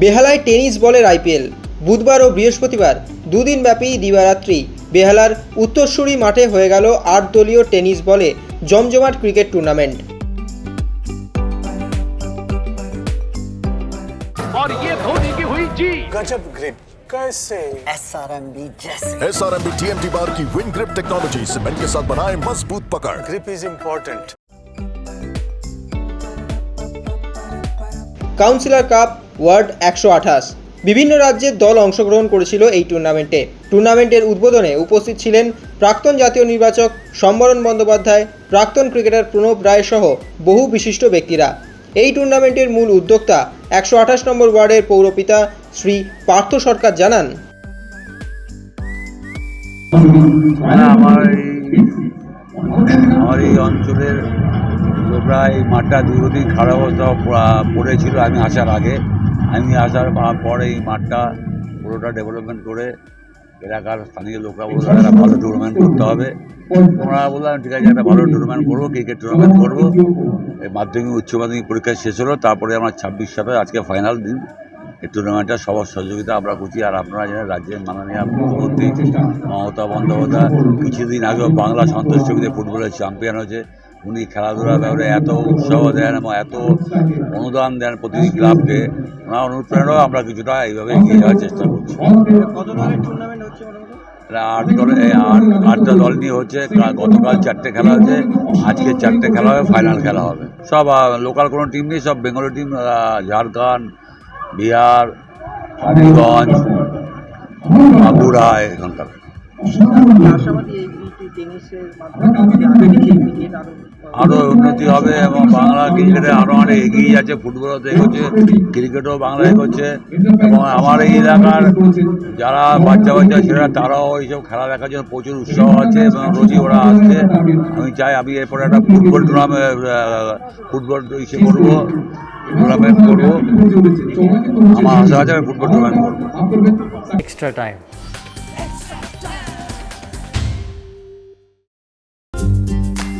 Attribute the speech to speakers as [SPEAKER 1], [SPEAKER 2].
[SPEAKER 1] বেহালায় tennis বলের IPL বুধবার ও বৃহস্পতিবার দুদিন ব্যাপী দিবারাত্রি বেহালার উত্তরসূরি মাঠে হয়ে গেল আট দলীয় টেনিস বলে জমজমাট ক্রিকেট টুর্নামেন্ট
[SPEAKER 2] और ये धोनी की हुई जी
[SPEAKER 3] गजब ग्रिप कैसे
[SPEAKER 4] एस आर एम बी जैसे
[SPEAKER 5] S R M B T M T bar की विन ग्रिप टेक्नोलॉजी सीमेंट के साथ बनाए मजबूत पकड़
[SPEAKER 3] grip is important
[SPEAKER 1] councillor cup word একশো আঠাশ। বিভিন্ন রাজ্যের দল অংশগ্রহণ করেছিল এই টুর্নামেন্টে। টুর্নামেন্টের উদ্বোধনে উপস্থিত ছিলেন প্রাক্তন জাতীয় নির্বাচক সম্বরণ বন্দ্যোপাধ্যায়, প্রাক্তন ক্রিকেটার প্রণব রায় সহ বহু বিশিষ্ট ব্যক্তিরা। এই টুর্নামেন্টের মূল উদ্যোক্তা একশো আঠাশ নম্বর ওয়ার্ডের পৌরপিতা শ্রী পার্থ সরকার জানান।
[SPEAKER 6] মানে আমার এই অঞ্চলের এই মাঠটা খারাপ অবস্থা পড়েছিল, আমি আসার আগে। আমি আসার পরে এই মাঠটা পুরোটা ডেভেলপমেন্ট করে এলাকার স্থানীয় লোকরা বলল, একটা ভালো টুর্নামেন্ট করতে হবে। তোমরা বললাম ঠিক আছে, একটা ভালো টুর্নামেন্ট করব ক্রিকেট টুর্নামেন্ট করব। এই মাধ্যমিক, উচ্চ মাধ্যমিক পরীক্ষা শেষ হলো, তারপরে আমার ছাব্বিশ সালে আজকে ফাইনাল দিন। এই টুর্নামেন্টটা সবার সহযোগিতা আমরা করছি, আর আপনারা জানেন, রাজ্যের মাননীয় মুখ্যমন্ত্রী মমতা বন্দ্যোপাধ্যায় কিছুদিন আগেও বাংলা সন্তোষ ট্রফিতে ফুটবলের চ্যাম্পিয়ন হয়েছে। উনি খেলাধুলার ব্যাপারে এত উৎসাহ দেন এবং এত অনুদান দেন প্রতিটি ক্লাবকে ওনার অনুপ্রেরণাও আমরা কিছুটা এইভাবে এগিয়ে যাওয়ার চেষ্টা করছি। আট দলে আট আটটা দল নিয়ে হচ্ছে গতকাল চারটে খেলা হচ্ছে আজকে চারটে খেলা হবে ফাইনাল খেলা হবে। সব লোকাল কোনো টিম নেই সব বেঙ্গলি টিম ঝাড়খণ্ড বিহার টালিগঞ্জ বাঁকুড়া এখানকার। আরও উন্নতি হবে এবং বাংলা ক্রিকেটে আরও অনেক এগিয়ে যাচ্ছে ফুটবলও তো এগোচ্ছে ক্রিকেটও বাংলা এগোচ্ছে এবং আমার এই এলাকার যারা বাচ্চা বাচ্চা ছেলেরা তারাও এইসব খেলা দেখার জন্য প্রচুর উৎসাহ আছে এবং রোজই ওরা আসছে। আমি চাই আমি এরপরে একটা ফুটবল টুর্নামেন্ট ফুটবল ইসে করব টুর্নামেন্ট করব। আমার আশা আছে আমি ফুটবল টুর্নামেন্ট করব।
[SPEAKER 7] Extra time.